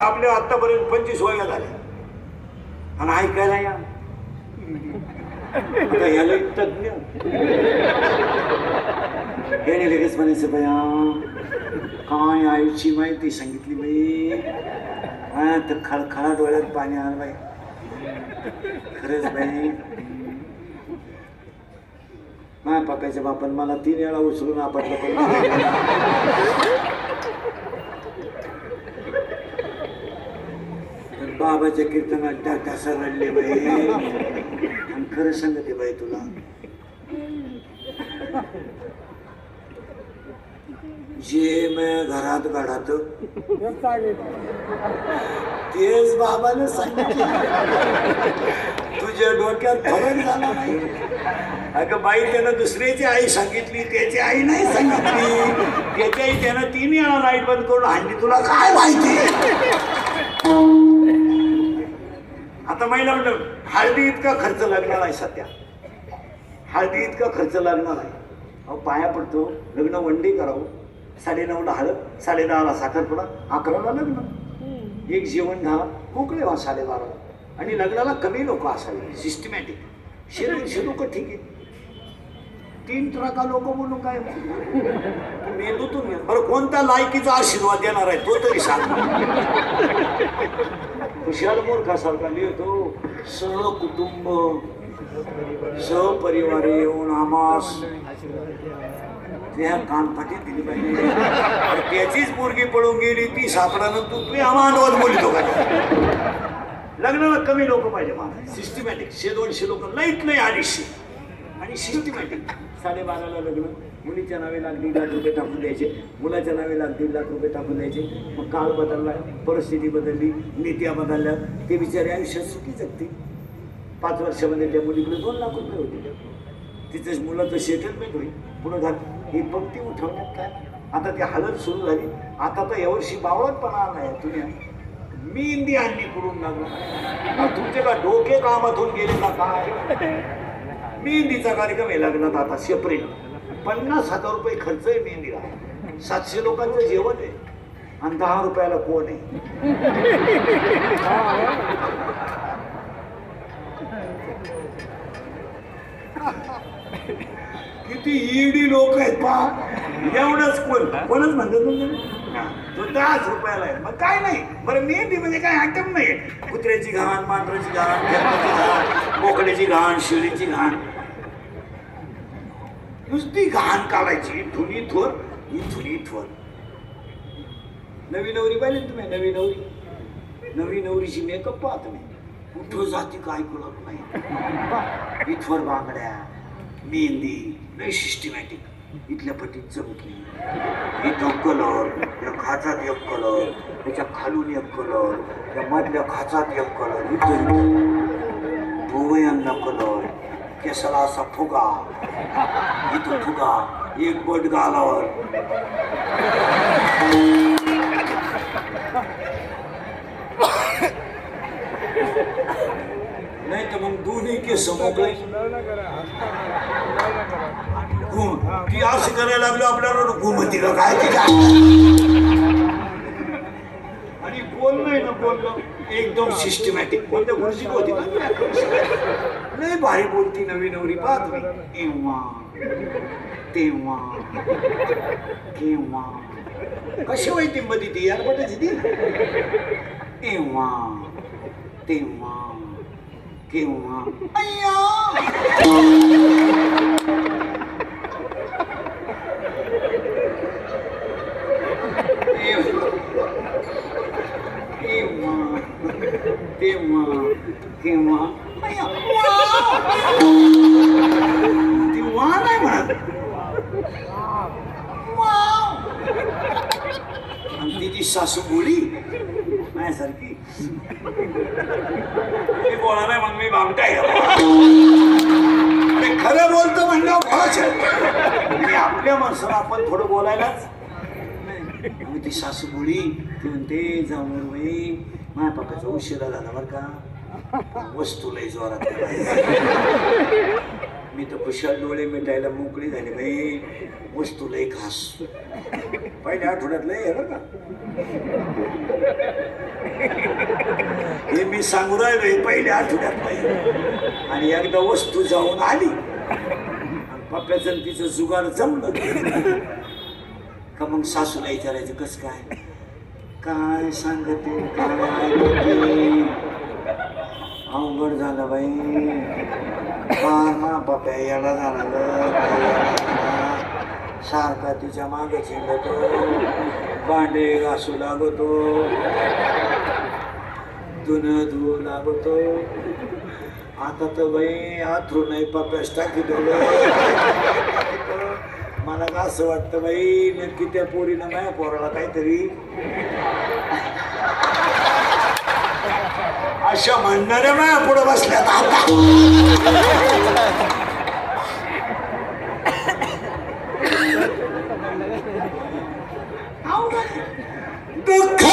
आपल्या आतापर्यंत पंचवीस वया झाल्या आणि ऐकायला या. आता ह्याला एक तज्ञ. याने लगेच म्हणायचं बया काय आईची माहिती सांगितली बाई? हा तर खळखळा डोळ्यात पाणी आलं बाई. खरंच बाई माझ्या पकाच्या बापान मला तीन वेळा उचलून आपटलं पण बाबाच्या कीर्तनात ढा- ढासा रडले बाई. आणि खरं सांगते बाई तुला. जे मी घरात घडात तेच बाबाने सांगितलं. तुझ्या डोक्यात फरक झाला नाही अगं बाई त्यानं दुसऱ्याची आई सांगितली त्याची आई नाही सांगितली. त्याच्या आई त्यानं तीन वेळा लाइट बंद करून हाणली. तुला काय माहिती? आता महिला म्हणलं हळदी इतका खर्च लागणार आहे सध्या. हळदी इतका खर्च लागणार आहे. अहो पाया पडतो. लग्न वंडे करावं. साडेनऊला हळद साडेदहाला साखरपुडा अकराला लग्न. एक जेवण घाला मोकळे व्हा साडेबाराला. आणि लग्नाला कमी लोक असावे सिस्टमॅटिक शे लोक ठीक आहे? तीन ट्रका लोक म्हणून काय मेंदूतून बरं कोणता लायकीचा आशीर्वाद देणार आहे तो तरी सांग. हुशार मूर्खासारखा लिहितो सहकुटुंब सहपरिवार येऊन आमास. त्या कानफाटी दिली पाहिजे. त्याचीच मुलगी पळून गेली ती सापडानं तू तू अनुवाद बोलतो का? लग्नाला कमी लोक पाहिजे मला सिस्टमॅटिक शे दोनशे लोक. लईत लई अडीचशे आणि सिस्टमॅटिक साडेबाराला लग्न. मुलीच्या नावे लाख दीड लाख रुपये टाकून द्यायचे. मुलाच्या नावे लाख दीड लाख रुपये टाकून द्यायचे. मग काळ बदलला. परिस्थिती बदलली. नीत्या बदलल्या. ते बिचारे आयुष्यात सुखी जगते पाच वर्षामध्ये त्या मुलीकडे दोन लाख रुपये होते. तिथेच मुलाचं सेटलमेंट होईल. पुढं घाल ही पंक्ती उठवण्यात काय? आता ती हालत सुरू झाली. आता तर यावर्षी बावळटपणा आहे तुम्ही मी इंदी आणली करून लागलो तुमचे का डोके कामातून गेले का काय? मेहंदीचा कार्यक्रम आहे लग्नात आता सेपरेट पन्नास हजार रुपये खर्च आहे मेहंदीला सातशे लोकांचं जेवण आहे. आणि दहा रुपयाला कोण आहे? किती ईडी लोक आहेत पा एवढंच कोण? कोणच म्हणतो तुमचं तो दहाच रुपयाला आहे. मग काय नाही. बरं मेहंदी म्हणजे काय? आयटम नाही. कुत्र्याची घाण मांजराची घाण खेकड्याची घाण बोकड्याची घाण शिळीची घाण. नुसती घाण काढायची. धुनी थोर ही धुनी थोर. नवी नवरी पाहिली तुम्ही? नवी नवरी. नवी नवरीची मेकअप पाहा तुम्ही कुठं जाती काय कळत नाही इथवर बांगड्या मेहंदी लय सिस्टमॅटिक इथल्या पटीत चमकी इथं कलर या खाचात एक कलर त्याच्या खालून एक कलर त्या मधल्या खाचात एक कलर इथं भुवयांना कलर केसला असा फुगा. इथं फुगा एक बट गालावर. नाही तर मग दोन्ही केस मोकळे. घुम. ती असं करायला लागलो आपल्याला घुमती का काय ती काय? आणि बोलणं ना बोलणं एकदम सिस्टमॅटिक कोणत्या गुरुजी होती ना लय भारी बोलती नवी नवरी. पाहत मी एव्हा तेव्हा? केव्हा? कशी माहिती मध्ये ती यार बटायची ती? एव्हा? तेव्हा? केव्हा? अय्या तेव्हा तेव्हा तेव्हा अय्या. नाही म्हणत. आणि तिची सासू बोली माझ्यासारखी. मी बोला नाही मग मी भामटाय अरे खरं बोलतो म्हणलं खरंच आपल्या माणसाला आपण थोडं बोलायलाच नाही. ती सासू बोली ती म्हणते जाऊन बाई माझ्या पप्पाचा उशिरा झाला बरं का. वस्तू लय जोरात मी तर खुशाल डोळे मिटायला मोकळी झाली बाई. वस्तू लय खास. पहिल्या आठवड्यात लय बरं का? हे मी सांगू राहिलोय पहिल्या आठवड्यात नाही आणि एकदा वस्तू जाऊन आली. आणि पप्प्याचं तिचं जुगार जमलं का मग सासूला विचारायचं कस काय? काय सांगते काय अवघड झालं बाई. फार मा पप्या झाला सारखा तिच्यामागे चिंडतो भांडे घासू लागतो धुन धुवू लागतो. आता तर बाई आथरू नाही पप्यास टाकी मला का असं वाटतं बाई नक्की त्या पोरीनं माझ्या पोराला काहीतरी अशा म्हणणाऱ्या माझ्या पुढे बसल्यात आता. दुःख